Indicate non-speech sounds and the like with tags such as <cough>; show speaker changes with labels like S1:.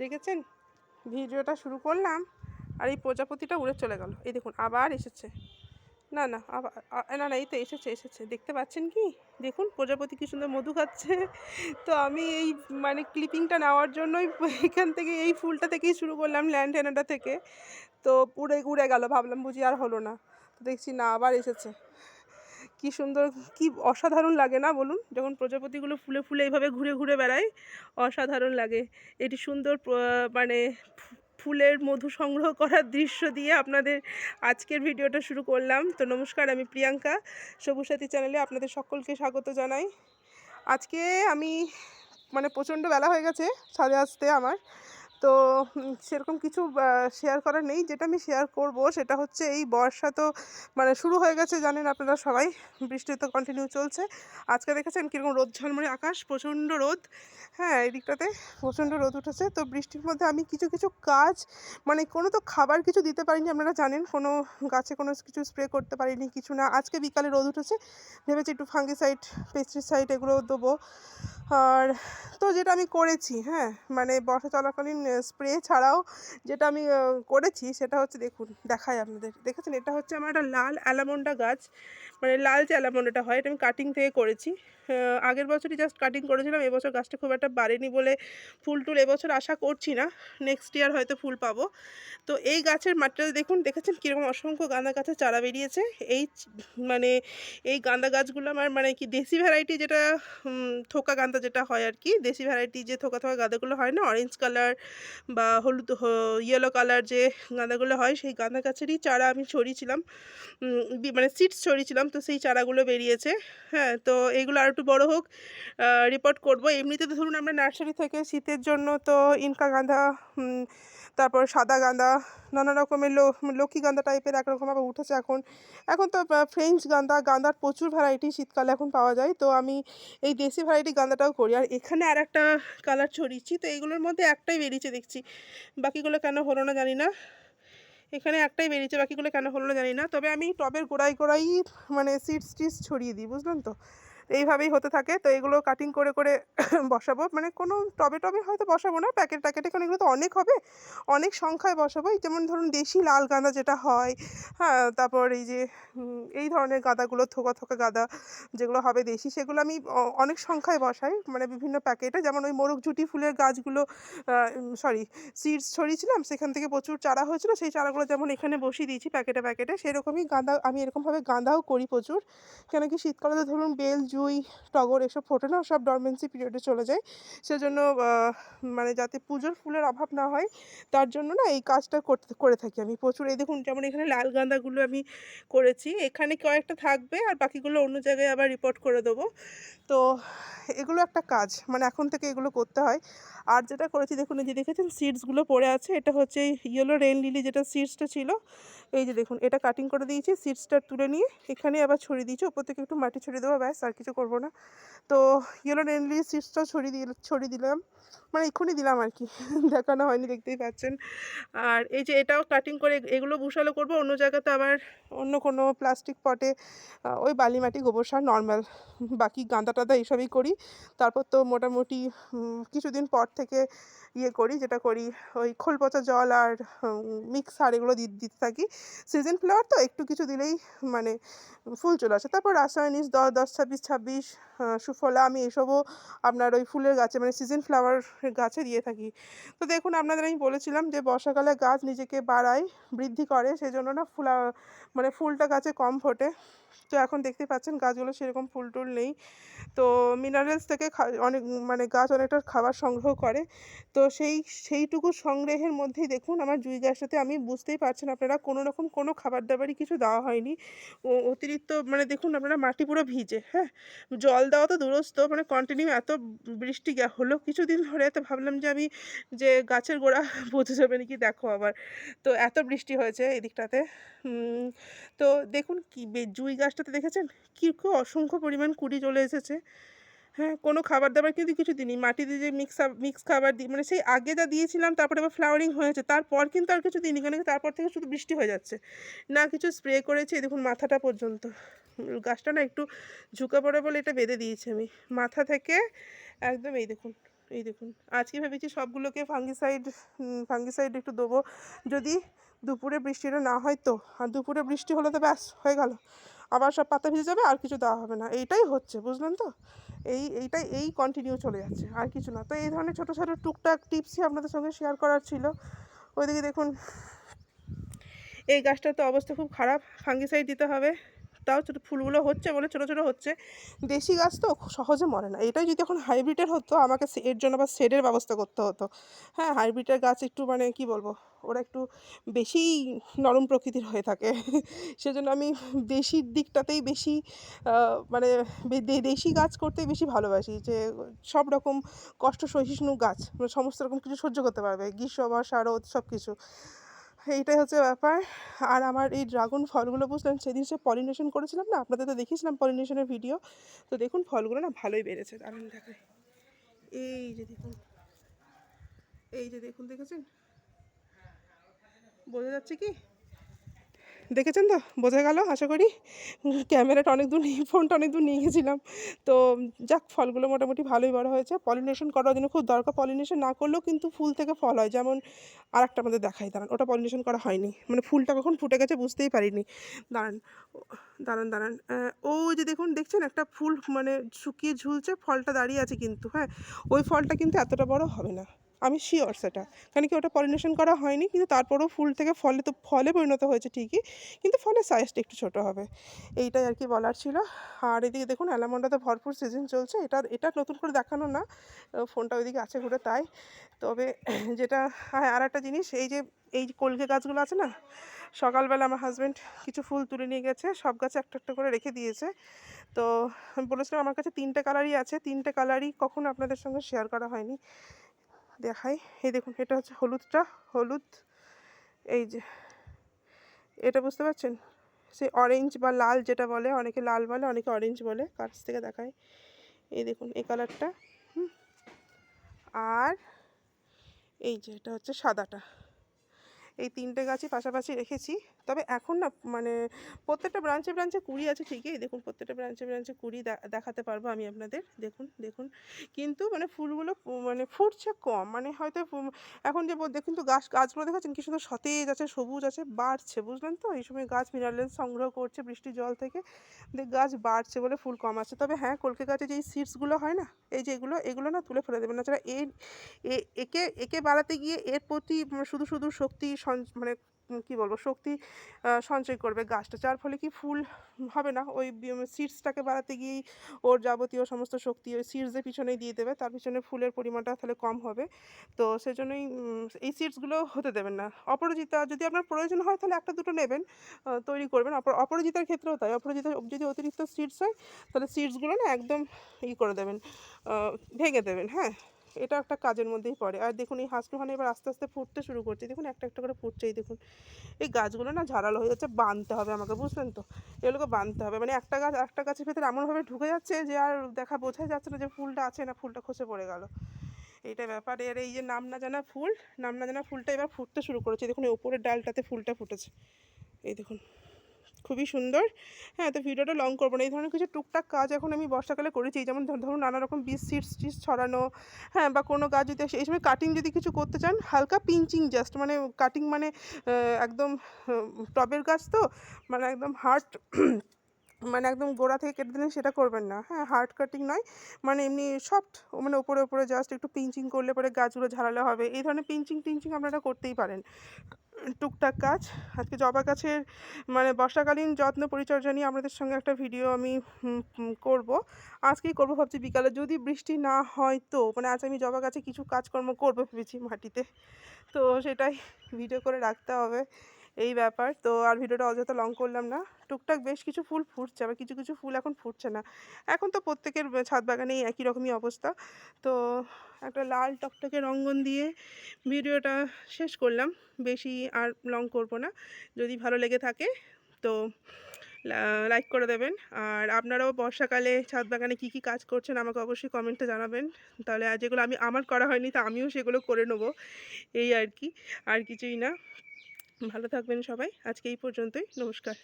S1: দেখেছেন? ভিডিওটা শুরু করলাম আর এই প্রজাপতিটা উড়ে চলে গেল। এই দেখুন, আবার এসেছে। না না, আবার না না, এই তো এসেছে এসেছে। দেখতে পাচ্ছেন কি? দেখুন, প্রজাপতি কি সুন্দর মধু খাচ্ছে। তো আমি এই মানে ক্লিপিংটা নেওয়ার জন্যই এখান থেকে এই ফুলটা থেকেই শুরু করলাম ল্যান্ড হেনাটা থেকে। তো উড়ে উড়ে গেল, ভাবলাম বুঝি আর হলো না। তো দেখছি না, আবার এসেছে। কি সুন্দর, কি অসাধারণ লাগে না বলুন? যখন প্রজাপতিগুলো ফুলে ফুলে এইভাবে ঘুরে ঘুরে বেড়ায়, অসাধারণ লাগে। এটি সুন্দর মানে ফুলের মধু সংগ্রহ করার দৃশ্য দিয়ে আপনাদের আজকের ভিডিওটা শুরু করলাম। তো নমস্কার, আমি প্রিয়াঙ্কা, সবুজ সাথী চ্যানেলে আপনাদের সকলকে স্বাগত জানাই। আজকে আমি মানে প্রচণ্ড বেলা হয়ে গেছে ছাদে আসতে আমার। তো সেরকম কিছু শেয়ার করার নেই। যেটা আমি শেয়ার করব সেটা হচ্ছে এই বর্ষা তো মানে শুরু হয়ে গেছে জানেন আপনারা সবাই, বৃষ্টি তো কন্টিনিউ চলছে। আজকে দেখেছেন কীরকম রোদ, ঝলমলে আকাশ, প্রচণ্ড রোদ। হ্যাঁ এই দিকটাতে প্রচণ্ড রোদ উঠেছে। তো বৃষ্টির মধ্যে আমি কিছু কিছু কাজ মানে কোনো তো খাবার কিছু দিতে পারিনি আপনারা জানেন, কোনো গাছে কোনো কিছু স্প্রে করতে পারিনি, কিছু না। আজকে বিকালে রোদ উঠেছে। ভেবেছি একটু ফাঙ্গিসাইড পেস্টিসাইড এগুলো দেবো। আর তো যেটা আমি করেছি হ্যাঁ মানে বর্ষা চলাকালীন স্প্রে ছাড়াও যেটা আমি করেছি সেটা হচ্ছে দেখুন দেখায় আপনাদের। দেখেছেন? এটা হচ্ছে আমার একটা লাল অ্যালামন্ডা গাছ মানে লাল যে অ্যালামন্ডাটা হয়, এটা আমি কাটিং থেকে করেছি। আগের বছরই জাস্ট কাটিং করেছিলাম, এবছর গাছটা খুব একটা বাড়েনি বলে ফুল টুল এবছর আশা করছি না নেক্সট ইয়ার হয়তো ফুল পাবো। তো এই গাছের মাটিটা দেখুন, দেখেছেন কীরকম অসংখ্য গাঁদা গাছের চারা বেরিয়েছে? এই মানে এই গাঁদা গাছগুলো আমার মানে কি দেশি ভ্যারাইটি যেটা থোকা গাঁদা যেটা হয় আর কি, দেশি ভ্যারাইটি যে থোকা থোকা গাঁদাগুলো হয় না অরেঞ্জ কালার বা হলুদ ইয়েলো কালার যে গাঁদাগুলো হয়, সেই গাঁদা গাছেরই চারা আমি ছড়িয়েছিলাম মানে সিডস ছড়িয়েছিলাম, তো সেই চারাগুলো বেরিয়েছে। হ্যাঁ তো এগুলো আর একটু বড় হোক রিপোর্ট করব। এমনিতে তো ধরুন আমরা নার্সারি থেকে শীতের জন্য তো ইনকা গাঁদা তারপর সাদা গাঁদা, নানা রকমের লক্ষ্মী গাঁদা টাইপের একরকম আবার উঠেছে এখন। এখন তো ফ্রেঞ্চ গাঁদা, গাঁদার প্রচুর ভ্যারাইটি শীতকালে এখন পাওয়া যায়। তো আমি এই দেশি ভ্যারাইটি গাঁদাটাও করি। আর এখানে আর একটা কালার ছড়িয়েছি, তো এইগুলোর মধ্যে একটাই বেরিয়েছে দেখছি। বাকিগুলো কেন হলো না জানি না। এখানে একটাই বেরিয়েছে, বাকিগুলো কেন হলো না জানি না। তবে আমি টবের গোড়ায় গোড়াই মানে সিডস টিডস ছড়িয়ে দিই, বুঝলেন তো? এইভাবেই হতে থাকে। তো এগুলো কাটিং করে করে <coughs> বসাবো। মানে কোনো টবে টবে হয়তো বসাবো না। প্যাকেট, প্যাকেটে কারণ এগুলো তো অনেক হবে। অনেক সংখ্যায় বসাবো। এই যেমন ধরুন দেশি লাল গাঁদা যেটা হয় হ্যাঁ তারপর এই যে এই ধরনের গাঁদাগুলো, থোকা থোকা গাঁদা যেগুলো হবে দেশি, সেগুলো আমি অনেক সংখ্যায় বসাই। মানে বিভিন্ন প্যাকেটে যেমন ওই মোরগ ঝুটি ফুলের গাছগুলো সরি সিডস ছড়িয়েছিলাম, সেখান থেকে প্রচুর চারা হয়েছিল। সেই চারাগুলো যেমন এখানে বসিয়ে দিয়েছি প্যাকেটে প্যাকেটে, সেরকমই গাঁদা, আমি এরকমভাবে গাঁদাও করি প্রচুর। কেন কি শীতকালে তো ধরুন বেল জুই, টগর এসব ফোটে না, সব ডরমেন্সি পিরিয়ডে চলে যায়। সেজন্য মানে যাতে পুজোর ফুলের অভাব না হয়, তার জন্য না এই কাজটা করতে, করে থাকি আমি প্রচুর। এই দেখুন, যেমন এখানে লাল গাঁদাগুলো আমি করেছি, এখানে কয়েকটা থাকবে আর বাকিগুলো অন্য জায়গায় আবার রিপোর্ট করে দেবো। তো, এগুলো একটা কাজ মানে এখন থেকে এগুলো করতে হয়। আর যেটা করেছি, দেখুন, এই যে দেখেছেন সিডসগুলো পড়ে আছে, এটা হচ্ছে ইয়েলো রেন লিলি যেটা সিডসটা ছিল, এই যে দেখুন, এটা কাটিং করে দিয়েছি সিডসটা তুলে নিয়ে, এখানে আবার ছড়িয়ে দিয়েছি, ওপর থেকে একটু মাটি ছড়িয়ে দেবো, ব্যাস, আর করব না। তো ইয়েলো রেন লিলি সিডসটাও ছড়িয়ে দিয়ে ছড়িয়ে দিলাম। মানে এক্ষুনি দিলাম আর কি, <laughs> দেখানো হয়নি, দেখতেই পাচ্ছেন। আর এই যে এটাও কাটিং করে এগুলো বুসালো করব, অন্য জায়গাতে আবার অন্য কোনো প্লাস্টিক পটে ওই বালি মাটি গোবর সার নর্মাল বাকি গাঁদা টাদা এইসবই করি। তারপর তো মোটামুটি কিছুদিন পর থেকে ইয়ে করি, যেটা করি ওই খোল পচা জল আর মিক্স সার এগুলো দিতে থাকি। সিজন ফ্লাওয়ার তো একটু কিছু দিলেই মানে ফুল চলে আসে। তারপর রাসায়নিক, দশ দশ, ছাব্বিশ ছাব্বিশ সুফলা, আমি এসবও আপনার ওই ফুলের গাছে মানে সিজন ফ্লাওয়ার গাছে দিয়ে থাকি। তো দেখুন, আপনাদের আমি বলেছিলাম যে বর্ষাকালে গাছ নিজেকে বাড়ায়, বৃদ্ধি করে সেই জন্য না ফুলা মানে ফুলটা গাছে কম ফোটে। তো এখন দেখতে পাচ্ছেন গাছগুলো সেরকম ফুল টুল নেই। তো মিনারেলস থেকে অনেক মানে গাছ অনেকটা খাবার সংগ্রহ করে। তো সেই, সেইটুকু সংগ্রহের মধ্যেই দেখুন আমার জুই গাছটাতে আমি বুঝতেই পারছেন আপনারা কোনো রকম কোনো খাবার দাবারই কিছু দেওয়া হয়নি। অতিরিক্ত মানে দেখুন আপনারা মাটি পুরো ভিজে হ্যাঁ? জল দেওয়া তো দূরস্থ মানে কন্টিনিউ এত বৃষ্টি হলো কিছুদিন ধরে তো ভাবলাম যে আমি যে গাছের গোড়া <laughs> পচে যাবে নাকি দেখো আবার। তো এত বৃষ্টি হয়েছে এই দিকটাতে তো দেখুন কি জুই গাছটাতে দেখেছেন? কি অসংখ্য পরিমাণ কুড়ি চলে এসেছে। হ্যাঁ কোনো খাবার দাবার কিন্তু কিছু দিনই মাটি দিয়ে যে মিক্স মিক্স খাবার দিই মানে সেই আগে যা দিয়েছিলাম, তারপরে আবার ফ্লাওয়ারিং হয়েছে তারপর কিন্তু আর কিছু দিইনি কেন তারপর থেকে শুধু বৃষ্টি হয়ে যাচ্ছে। না কিছু স্প্রে করেছি দেখুন মাথাটা পর্যন্ত। গাছটা না একটু ঝুঁকে পড়ে বলে এটা বেঁধে দিয়েছি আমি। মাথা থেকে একদম এই দেখুন এই দেখুন। আজকে ভেবেছি সবগুলোকে ফাঙ্গিসাইড ফাঙ্গিসাইড একটু দেবো। যদি দুপুরে বৃষ্টিটা না হয় তো, আর দুপুরে বৃষ্টি হলে তো ব্যাস, হয়ে গেল। আবার সব পাতা ভিজে যাবে, আর কিছু দেওয়া হবে না। এইটাই হচ্ছে, বুঝলেন তো? এই, এইটাই, এই কন্টিনিউ চলে যাচ্ছে, আর কিছু না। তো এই ধরনের ছোটো ছোটো টুকটাক টিপসই আপনাদের সঙ্গে শেয়ার করার ছিল। ওইদিকে দেখুন, এই গাছটার তো অবস্থা খুব খারাপ ফাঙ্গিসাইড দিতে হবে। তাও ছোটো ফুলগুলো হচ্ছে বলে ছোটো ছোটো হচ্ছে। দেশি গাছ তো সহজে মরে না। এটাই যদি এখন হাইব্রিডের হতো, আমাকে এর জন্য আবার শেডের ব্যবস্থা করতে হতো। হ্যাঁ হাইব্রিডের গাছ একটু মানে কি বলব, ওরা একটু বেশি নরম প্রকৃতির হয়ে থাকে। <laughs> সেজন্য আমি দেশির দিকটাতেই বেশি মানে দেশি গাছ করতেই বেশি ভালোবাসি যে, সব রকম কষ্ট সহিষ্ণু গাছ মানে সমস্ত রকম কিছু সহ্য করতে পারবে। গ্রীষ্ম বা শারদ সব কিছু এইটাই হচ্ছে ব্যাপার। আর আমার এই ড্রাগন ফলগুলো বুঝলাম সেদিন সে পলিনেশন করেছিলাম না, আপনাদের তো দেখিয়েছিলাম পলিনেশনের ভিডিও তো দেখুন ফলগুলো না ভালোই বেড়েছে, দারুণ দেখায়। এই যে দেখুন, এই যে দেখুন, দেখেছেন? বোঝা যাচ্ছে কি? দেখেছেন তো? বোঝা গেল, আশা করি। ক্যামেরাটা অনেক দূর নিয়ে, ফোনটা অনেক দূর নিয়ে গেছিলাম। তো যাক, ফলগুলো মোটামুটি ভালোই বড় হয়েছে। পলিনেশন করার জন্য খুব দরকার। পলিনেশন না করলেও কিন্তু ফুল থেকে ফল হয়। যেমন আর একটা আমাদের দেখাই, দাঁড়ান। ওটা পলিনেশন করা হয়নি। মানে ফুলটা কখন ফুটে গেছে বুঝতেই পারিনি। দাঁড়ান দাঁড়ান দাঁড়ান। ও যে দেখুন, দেখছেন? একটা ফুল মানে শুকিয়ে ঝুলছে, ফলটা দাঁড়িয়ে আছে কিন্তু হ্যাঁ? ওই ফলটা কিন্তু এতটা বড় হবে না। আমি শিওর সেটা। কারণ কি ওটা পলিনেশন করা হয়নি, কিন্তু তারপরেও ফুল থেকে ফলে তো, ফলে পরিণত হয়েছে ঠিকই, কিন্তু ফলের সাইজটা একটু ছোট হবে। এইটাই আর কি বলার ছিল। আর এদিকে দেখুন অ্যালামন্ডাতে ভরপুর সিজন চলছে। এটা এটা নতুন করে দেখানো না ফোনটা ওইদিকে আছে ঘুরে তাই। তবে <clears throat> যেটা হ্যাঁ আর একটা জিনিস, এই যে এই যে কলকে গাছগুলো আছে না, সকালবেলা আমার হাজব্যান্ড কিছু ফুল তুলে নিয়ে গেছে, সব গাছে একটা একটা করে রেখে দিয়েছে। তো আমি বলেছিলাম আমার কাছে তিনটে কালারই আছে, তিনটে কালারই কখনো আপনাদের সঙ্গে শেয়ার করা হয়নি। দেখাই। এই দেখুন, এটা হচ্ছে হলুদটা। হলুদ, এই যে, এটা বুঝতে পারছেন? সেই অরেঞ্জ বা লাল যেটা বলে, অনেকে লাল বলে, অনেকে অরেঞ্জ বলে কাছ থেকে দেখায় এই দেখুন, এই কালারটা আর এই যে, এটা হচ্ছে সাদাটা। এই তিনটে গাছই পাশাপাশি রেখেছি। তবে এখন না মানে প্রত্যেকটা ব্রাঞ্চে ব্রাঞ্চে কুড়ি আছে ঠিকই। দেখুন, প্রত্যেকটা ব্রাঞ্চে ব্রাঞ্চে কুড়ি দেখাতে পারব আমি আপনাদের। দেখুন দেখুন। কিন্তু মানে ফুলগুলো মানে ফুটছে কম। মানে হয়তো এখন যে দেখুন তো গাছ, গাছগুলো দেখাচ্ছেন কি সুন্দর সতেজ আছে, সবুজ আছে, বাড়ছে, বুঝলেন তো? এই সময় গাছ মিনারেল সংগ্রহ করছে বৃষ্টির জল থেকে। গাছ বাড়ছে বলে ফুল কম আছে তবে হ্যাঁ কলকে গাছে যেই সিডসগুলো হয় না, এই যে এগুলো এগুলো না তুলে ফেলে দেবেন। না এর একে একে বাড়াতে গিয়ে এর প্রতি শুধু শুধু শক্তি মানে কী বলব, শক্তি সঞ্চয় করবে গাছটা। যার ফলে কি ফুল হবে না, ওই সিডসটাকে বাড়াতে গিয়েই ওর যাবতীয় সমস্ত শক্তি ওই সিডসের পিছনেই দিয়ে দেবে। তার পিছনে ফুলের পরিমাণটা তাহলে কম হবে। তো সেজন্যই এই সিডসগুলো হতে দেবেন না। অপরাজিতা, যদি আপনার প্রয়োজন হয় তাহলে একটা দুটো নেবেন তৈরি করবেন। অপর- অপরাজিতার ক্ষেত্রেও তাই। অপরাজিতা যদি অতিরিক্ত সিডস হয়, তাহলে সিডসগুলো না একদম ই করে দেবেন ভেঙে দেবেন হ্যাঁ। এটা একটা কাজের মধ্যেই পড়ে। আর দেখুন, এই হাঁসগুলো এবার আস্তে আস্তে ফুটতে শুরু করছে। দেখুন, একটা একটা করে ফুটছে। এই দেখুন, এই গাছগুলো না ঝাড়ালো হয়ে যাচ্ছে। বাঁধতে হবে আমাকে, বুঝলেন তো? এগুলোকে বাঁধতে হবে। মানে একটা গাছ, একটা গাছের ভেতরে এমনভাবে ঢুকে যাচ্ছে যে আর দেখা বোঝাই যাচ্ছে না যে ফুলটা আছে না ফুলটা খসে পড়ে গেল। এইটা ব্যাপার। এর এই যে নাম না জানা ফুল, নাম না জানা ফুলটা এবার ফুটতে শুরু করেছে। দেখুন, এই উপরের ডালটাতে ফুলটা ফুটেছে। এই দেখুন। খুবই সুন্দর। হ্যাঁ তো ভিডিওটা লং করব না। এই ধরনের কিছু টুকটাক কাজ এখন আমি বর্ষাকালে করেছি। যেমন ধর- ধরুন নানা রকম বীজ সিডস টিস ছড়ানো হ্যাঁ বা কোনো গাছ যদি এই সময় কাটিং যদি কিছু করতে চান, হালকা পিঞ্চিং জাস্ট মানে কাটিং মানে একদম টবের গাছ তো মানে একদম হার্ট <clears throat> মানে একদম গোড়া থেকে কেটে দিলেন, সেটা করবেন না। হ্যাঁ হার্ড কাটিং নয় মানে এমনি সফট মানে ওপরে ওপরে জাস্ট একটু পিঞ্চিং করলে পরে গাছগুলো ঝাড়ালে হবে। এই ধরনের পিঞ্চিং টিঞ্চিং আপনারা করতেই পারেন। টুকটাক কাজ। আজকে জবা গাছের মানে বর্ষাকালীন যত্ন পরিচর্যা নিয়ে আপনাদের সঙ্গে একটা ভিডিও আমি করব। আজকেই করব ভাবছি বিকালে। যদি বৃষ্টি না হয় তো মানে আজ আমি জবা গাছে কিছু কাজকর্ম করব ভেবেছি মাটিতে। তো সেটাই ভিডিও করে রাখতে হবে। এই ব্যাপার। তো আর ভিডিওটা অযথা লং করলাম না। টুকটাক বেশ কিছু ফুল ফুটছে, আবার কিছু কিছু ফুল এখন ফুটছে না। এখন তো প্রত্যেকের ছাদ বাগানেই একই রকমই অবস্থা। তো একটা লাল টকটকে রঙ্গন দিয়ে ভিডিওটা শেষ করলাম। বেশি আর লং করব না। যদি ভালো লেগে থাকে তো লাইক করে দেবেন। আর আপনারাও বর্ষাকালে ছাদ বাগানে কী কী কাজ করছেন আমাকে অবশ্যই কমেন্টে জানাবেন। তাহলে যেগুলো আমি, আমার করা হয়নি, তা আমিও সেগুলো করে নেব। এই আর কি, আর কিছুই না। ভালো থাকবেন সবাই। আজকে এই পর্যন্তই। নমস্কার।